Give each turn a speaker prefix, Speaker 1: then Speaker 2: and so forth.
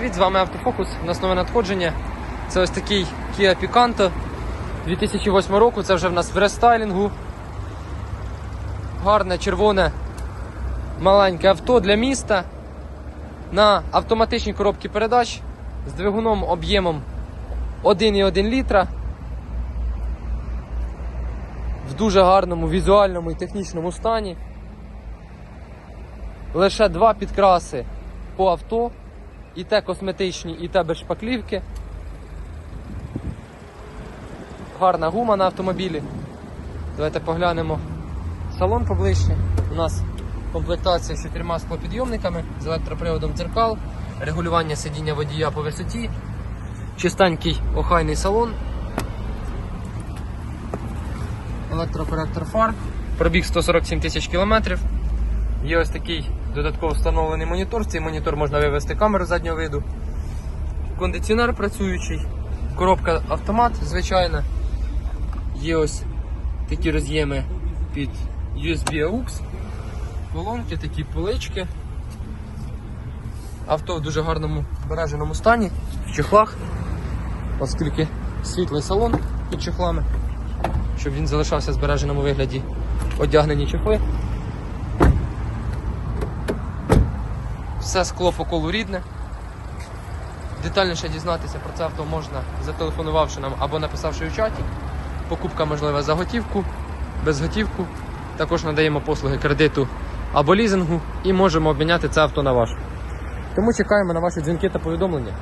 Speaker 1: Привіт, з вами Автофокус. У нас нове надходження. Це ось такий Kia Picanto 2008 року. Це вже в нас в рестайлінгу. Гарне червоне маленьке авто для міста. На автоматичній коробці передач з двигуном об'ємом 1,1 літра. В дуже гарному візуальному і технічному стані. Лише два підкраси по авто. І те косметичні, і те без шпаклівки. Гарна гума на автомобілі. Давайте поглянемо салон поближче. У нас комплектація з чотирма склопідйомниками з електроприводом дзеркал, регулювання сидіння водія по висоті, чистенький охайний салон, електрокоректор фар, пробіг 147 тисяч кілометрів. Є ось такий додатково встановлений монітор. В цей монітор можна вивести камеру заднього виду. Кондиціонер працюючий, коробка автомат, звичайна. Є ось такі роз'єми під USB AUX, колонки, такі полички. Авто в дуже гарному збереженому стані, в чехлах, оскільки світлий салон під чехлами, щоб він залишався в збереженому вигляді одягнені чехли. Все скло по рідне. Детальніше дізнатися про це авто можна, зателефонувавши нам або написавши у чаті. Покупка можлива за готівку, без готівку. Також надаємо послуги кредиту або лізингу і можемо обміняти це авто на ваш. Тому чекаємо на ваші дзвінки та повідомлення.